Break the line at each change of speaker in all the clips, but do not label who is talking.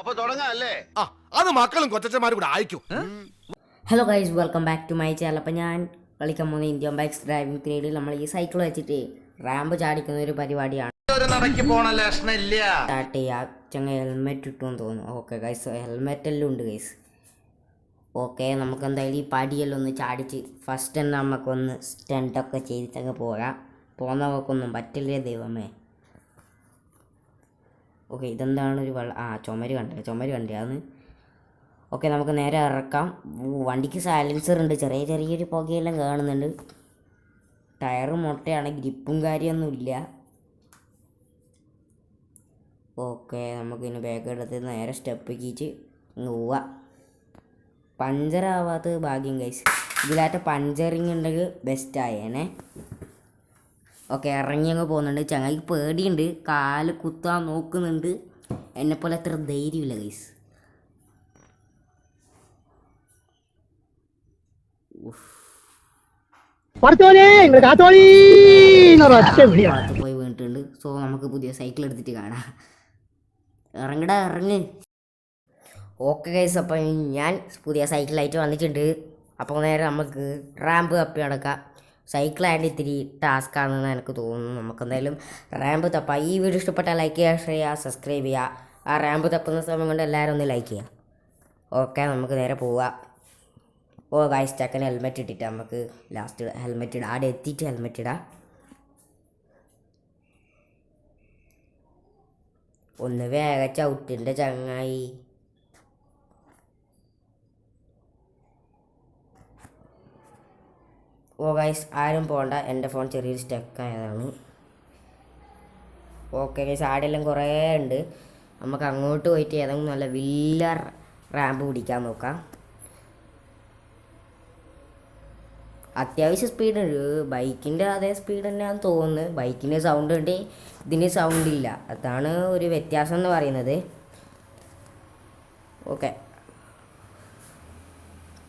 അപ്പൊ
ആ അത് മക്കളും കൊച്ചന്മാരും കൂടെ അയക്കും.
Hello guys welcome back to my channel അപ്പോൾ ഞാൻ കളിക്കാൻ പോകുന്ന ഇന്ത്യൻ ബൈക്സ് ഡ്രൈവിംഗ് ത്രീഡിൽ നമ്മൾ ഈ സൈക്കിൾ വെച്ചിട്ട് റാമ്പ് ചാടിക്കുന്ന ഒരു പരിപാടിയാണ്. സ്റ്റാർട്ട് ചെയ്യുക ചങ്ങ ഹെൽമെറ്റ് ഇട്ടുമെന്ന് തോന്നുന്നു. ഓക്കെ ഗൈസ് ഹെൽമെറ്റ് എല്ലാം ഉണ്ട് ഗൈസ് ഓക്കെ നമുക്ക് എന്തായാലും ഈ പടിയെല്ലാം ഒന്ന് ചാടിച്ച് ഫസ്റ്റ് തന്നെ നമുക്കൊന്ന് സ്റ്റണ്ടൊക്കെ ചെയ്തിട്ടങ്ങ് പോകാം. പോകുന്നവർക്കൊന്നും പറ്റില്ലേ ദൈവമേ? ഓക്കെ ഇതെന്താണ് ഒരു വെള്ളം ആ ചുമര് കണ്ടില്ല ചുമര് കണ്ടില്ലാന്ന് ഓക്കെ നമുക്ക് നേരെ ഇറക്കാം. വണ്ടിക്ക് സൈലൻസർ ഉണ്ട്. ചെറിയ ചെറിയൊരു പുകയെല്ലാം കാണുന്നുണ്ട്. ടയറ് മുട്ടയാണ് ഗ്രിപ്പും കാര്യമൊന്നുമില്ല ഓക്കെ നമുക്കിനി ബാഗ് എടുത്ത് നേരെ സ്റ്റെപ്പ് കീച്ച് പോവാം. പഞ്ചറാവാത്തത് ഭാഗ്യം കൈസ് ഇതിലാത്ത പഞ്ചറിങ് ഉണ്ടെങ്കിൽ ബെസ്റ്റ് ആയേനെ. ഓക്കെ ഇറങ്ങി അങ്ങ് പോകുന്നുണ്ട്. ചങ്ങായിക്ക് പേടിയുണ്ട്. കാൽ കുത്താൻ നോക്കുന്നുണ്ട്. എന്നെപ്പോലെ അത്ര ധൈര്യമില്ല ഗൈസ് പോയി വീണിട്ടുണ്ട്. സോ നമുക്ക് പുതിയ സൈക്കിൾ എടുത്തിട്ട് കാണാം. ഇറങ്ങടാ ഇറങ്ങ്. ഓക്കെ ഗൈസ് അപ്പം ഞാൻ പുതിയ സൈക്കിളായിട്ട് വന്നിട്ടുണ്ട്. അപ്പോൾ നേരെ നമുക്ക് റാമ്പ് കപ്പി നടക്കാം. സൈക്കിളായിട്ട് ഇത്തിരി ടാസ്ക് ആണെന്ന് എനിക്ക് തോന്നുന്നു. നമുക്ക് എന്തായാലും റാമ്പ് തപ്പാം. ഈ വീഡിയോ ഇഷ്ടപ്പെട്ടാൽ ലൈക്ക് ചെയ്യുക ഷെയർ ചെയ്യുക സബ്സ്ക്രൈബ് ചെയ്യുക. ആ റാമ്പ് തപ്പുന്ന സമയം കൊണ്ട് എല്ലാവരും ഒന്ന് ലൈക്ക് ചെയ്യുക. ഓക്കെ നമുക്ക് നേരെ പോവാം. ഓ ഗായ്സ് ചക്കൻ ഹെൽമെറ്റ് ഇട്ടിട്ട് നമുക്ക് ലാസ്റ്റ് ഹെൽമെറ്റ് ഇടാം. അവിടെ എത്തിയിട്ട് ഹെൽമെറ്റ് ഇടാം. ഒന്ന് വേഗ ചവിട്ടിന്റെ ചങ്ങായി. ഓ ഗൈസ് ആരും പോകണ്ട എന്റെ ഫോൺ ചെറിയൊരു സ്റ്റക്ക് ആയതാണ്. ഓക്കെ ഗൈസ് ആടെല്ലാം കുറേ ഉണ്ട്. നമുക്ക് അങ്ങോട്ട് പോയിട്ട് ഏതെങ്കിലും നല്ല വലിയ റാമ്പ് പിടിക്കാൻ നോക്കാം. അത്യാവശ്യം സ്പീഡ് ഉണ്ട്. ബൈക്കിന്റെ അതേ സ്പീഡ് തന്നെയാണ് തോന്നുന്നത് ബൈക്കിന്റെ സൗണ്ട് ഉണ്ട്. ഇതിന് സൗണ്ട് ഇല്ല. അതാണ് ഒരു വ്യത്യാസം എന്ന് പറയുന്നത്. ഓക്കെ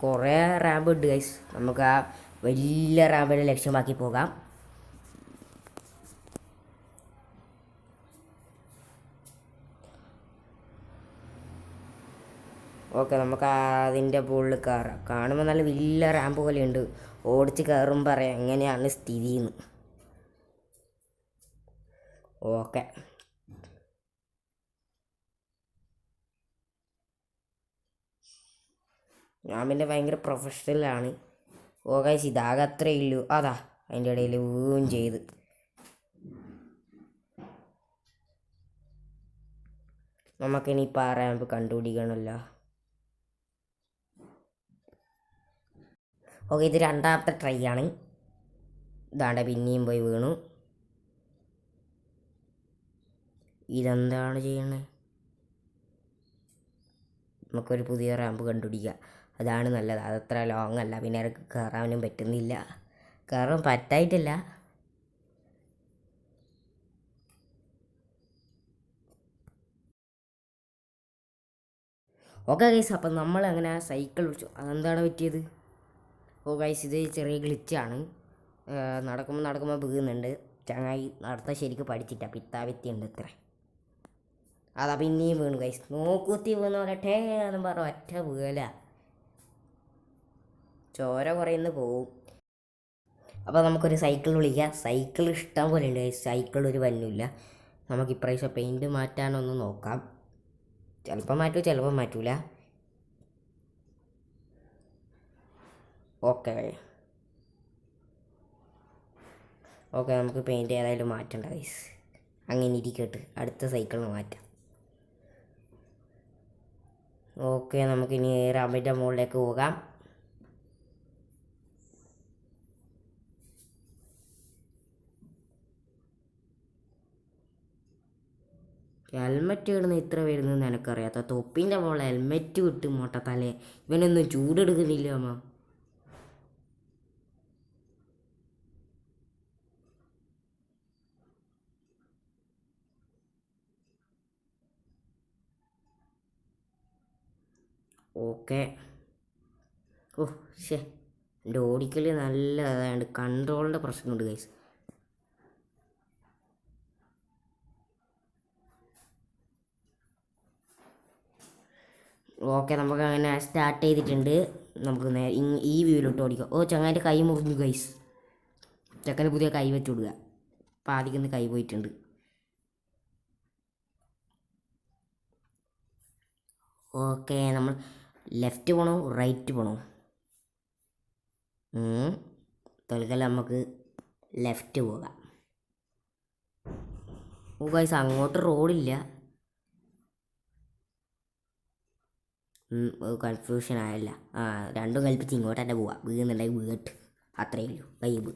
കുറേ റാമ്പ് ഉണ്ട് ഗൈസ് നമുക്ക് ആ വലിയ റാമ്പിനെ ലക്ഷ്യമാക്കി പോകാം. ഓക്കെ നമുക്ക് അതിന്റെ മുകളിൽ കയറാം. കാണുമ്പോൾ നല്ല വലിയ റാമ്പ് പോലെയുണ്ട്. ഓടിച്ച് കയറും പറയാം എങ്ങനെയാണ് സ്ഥിതി എന്ന് ഓക്കെ. ഞാൻ പിന്നെ ഭയങ്കര പ്രൊഫഷണലാണ് ഓ ഗൈസ് ഇതാകെ അത്രേ ഉള്ളൂ. അതാ അതിന്റെ ഇടയിൽ വീഴും ചെയ്ത്. നമുക്കിനി പറയാൻ കണ്ടുപിടിക്കണമല്ലോ. ഓക്കെ ഇത് രണ്ടാമത്തെ ട്രൈ ആണ്. ഇതാണ്ട പിന്നെയും പോയി വീണു. ഇതെന്താണ് ചെയ്യണേ? നമുക്കൊരു പുതിയ റാമ്പ് കണ്ടുപിടിക്കുക അതാണ് നല്ലത്. അതത്ര ലോങ് അല്ല. പിന്നെ എനിക്ക് കയറാനും പറ്റുന്നില്ല. കയറാൻ പറ്റായിട്ടില്ല. ഓക്കെ ഗൈസ് അപ്പം നമ്മൾ അങ്ങനെ സൈക്കിൾ വിളിച്ചു അതെന്താണ് പറ്റിയത്? ഓ ഗൈസ് ഇത് ചെറിയ ഗ്ലിച്ചാണ് നടക്കുമ്പോൾ നടക്കുമ്പോൾ വീഴുന്നുണ്ട് ചങ്ങായി നടത്താൻ ശരിക്കും പഠിച്ചിട്ട. പിത്താവിത്തി ഉണ്ട് ഇത്ര. അതാ പിന്നെയും വീണു ഗൈസ് നോക്കൂത്തി വീണ എന്ന് പറഞ്ഞ ഒറ്റ വീല ചോര കുറയുന്നു പോവും. അപ്പോൾ നമുക്കൊരു സൈക്കിൾ വിളിക്കാം. സൈക്കിൾ ഇഷ്ടം പോലെ ഉണ്ട് സൈക്കിൾ ഒരു വന്നുമില്ല നമുക്ക് ഇപ്രാവശ്യം പെയിന്റ് മാറ്റാനൊന്ന് നോക്കാം. ചിലപ്പോൾ മാറ്റൂ ചിലപ്പോൾ മാറ്റൂല. ഓക്കെ. ഓക്കെ നമുക്ക് പെയിന്റ് ഏതായാലും മാറ്റണ്ട ഗൈസ്. അങ്ങനെ ഇരിക്കട്ടെ. അടുത്ത സൈക്കിളിന് മാറ്റാം. ഓക്കെ നമുക്കിനി റബിന്റെ മുകളിലേക്ക് പോകാം. ഹെൽമെറ്റ് ഇടുന്ന ഇത്ര വരുന്നതെന്ന് എനിക്കറിയാത്ത തൊപ്പിന്റെ മുകളിൽ ഹെൽമെറ്റ് വിട്ട് തലേ. ഇവനൊന്നും ചൂടെടുക്കുന്നില്ല അമ്മ. ഓക്കെ. ഓ ശേ എന്റെ ഓടിക്കൽ നല്ല അതായത് കൺട്രോളിന്റെ പ്രശ്നമുണ്ട് ഗൈസ്. ഓക്കെ നമുക്ക് അങ്ങനെ സ്റ്റാർട്ട് ചെയ്തിട്ടുണ്ട്. നമുക്ക് നേരെ ഈ വ്യൂവിലോട്ട് ഓടിക്കാം. ഓ ചങ്ങാന്റെ കൈ മുറിഞ്ഞു ഗൈസ് ചെക്കന് പുതിയ കൈ വെച്ച് വിടുക പാതിക്കുന്ന കൈ പോയിട്ടുണ്ട്. ഓക്കെ നമ്മൾ ലെഫ്റ്റ് പോണോ റൈറ്റ് പോണോ. തൽക്കാലം നമുക്ക് ലെഫ്റ്റ് പോകാം. ഓ ഗൈസ് അങ്ങോട്ട് റോഡില്ല കൺഫ്യൂഷൻ ആയല്ല. രണ്ടും കൽപ്പിച്ച് ഇങ്ങോട്ട് തന്നെ പോവാം. വീഴുന്നുണ്ടെങ്കിൽ വീട്ട്. അത്രയേ ഉള്ളൂ. വൈബ്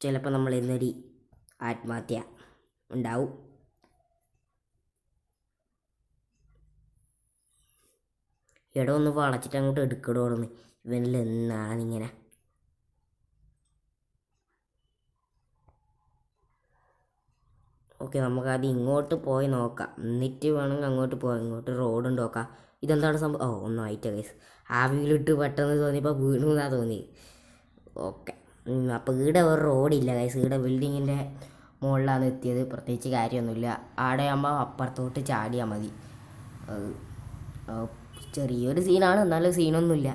ചിലപ്പോൾ നമ്മൾ ഇന്നൊരു ആത്മഹത്യ ഉണ്ടാവും. എടോ ഒന്ന് വളച്ചിട്ട് അങ്ങോട്ട് എടുക്കടോ എന്ന് ഇവനിൽ എന്നാണിങ്ങനെ ഓക്കെ നമുക്ക് അത് ഇങ്ങോട്ട് പോയി നോക്കാം. എന്നിട്ട് വേണമെങ്കിൽ അങ്ങോട്ട് പോകാം. ഇങ്ങോട്ട് റോഡ് നോക്കാം. ഇതെന്താണ് സംഭവം ഓ ഒന്നും ആയിട്ട് ഗൈസ് ആ വീടിട്ട് പെട്ടെന്ന് തോന്നിയപ്പോൾ വീണു എന്നാ തോന്നി. ഓക്കെ. അപ്പോൾ ഇവിടെ ഒരു റോഡില്ല ഗൈസ് ഇവിടെ ബിൽഡിങ്ങിന്റെ മുകളിലാണ് എത്തിയത്. പ്രത്യേകിച്ച് കാര്യമൊന്നുമില്ല. ആടെ ആകുമ്പോൾ അപ്പുറത്തോട്ട് ചാടിയാൽ മതി. ചെറിയൊരു സീനാണ് എന്നാലും സീനൊന്നുമില്ല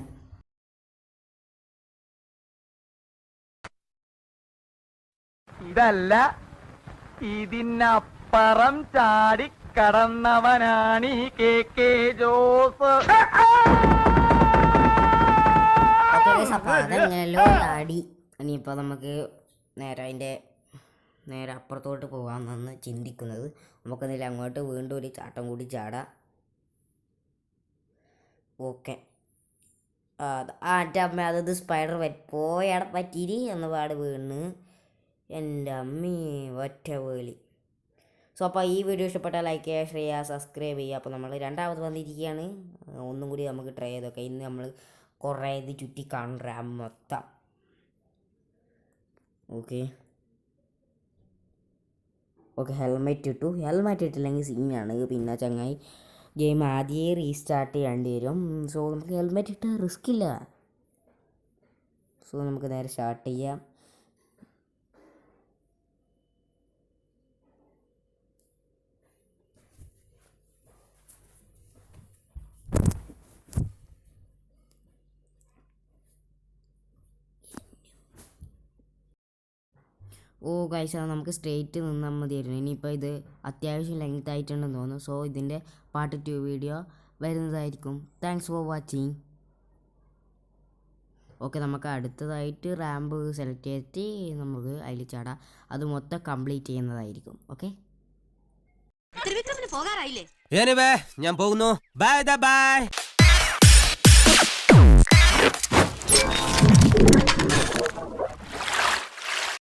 ഇതല്ല ഇതിനപ്പുറം ചാടിക്കടന്നവനാണ് ഈ കെ കെ ജോസ്.
ഇനിയിപ്പോ നമുക്ക് നേരെ അതിന്റെ നേരെ അപ്പുറത്തോട്ട് പോകാമെന്നാണ് ചിന്തിക്കുന്നത്. നമുക്കതിൽ അങ്ങോട്ട് വീണ്ടും ഒരു ചാട്ടം കൂടി ചാടാം. ഓക്കെ. ആ അറ്റമ്മ അതത് സ്പൈഡർ പോയാടെ പറ്റിരി എന്ന് പാട് വീണ്. എന്റെ അമ്മീ ഒറ്റ വേളി. സോ അപ്പോൾ ഈ വീഡിയോ ഇഷ്ടപ്പെട്ടാൽ ലൈക്ക് ചെയ്യുക ഷെയർ ചെയ്യുക സബ്സ്ക്രൈബ് ചെയ്യുക. അപ്പോൾ നമ്മൾ രണ്ടാമത് വന്നിരിക്കുകയാണ്. ഒന്നും കൂടി നമുക്ക് ട്രൈ ചെയ്തൊക്കെ. ഇന്ന് നമ്മൾ കുറേ ഇത് ചുറ്റി കാണും റാം മൊത്തം. ഓക്കെ ഓക്കെ ഹെൽമെറ്റ് ഇട്ടു. ഹെൽമെറ്റ് ഇട്ടില്ലെങ്കിൽ സീനാണ് പിന്നെ ചങ്ങായി ഗെയിം ആദ്യമേ റീസ്റ്റാർട്ട് ചെയ്യേണ്ടി വരും. സോ നമുക്ക് ഹെൽമെറ്റ് ഇട്ട റിസ്ക് ഇല്ല. സോ നമുക്ക് നേരെ സ്റ്റാർട്ട് ചെയ്യാം. ഓ ഗൈസ് നമുക്ക് സ്ട്രെയിറ്റ് നിന്നാൽ മതിയായിരുന്നു. ഇനിയിപ്പോൾ ഇത് അത്യാവശ്യം ലെങ്ത് ആയിട്ടുണ്ടെന്ന് തോന്നുന്നു. സോ ഇതിന്റെ പാർട്ട് ടു വീഡിയോ വരുന്നതായിരിക്കും. താങ്ക്സ് ഫോർ വാച്ചിങ് ഓക്കെ നമുക്ക് അടുത്തതായിട്ട് റാമ്പ് സെലക്ട് ചെയ്തിട്ട് നമുക്ക് അതിൽ ചാടാം. അത് മൊത്തം കംപ്ലീറ്റ് ചെയ്യുന്നതായിരിക്കും. ഓക്കെ
ഞാൻ പോകുന്നു. Bye bye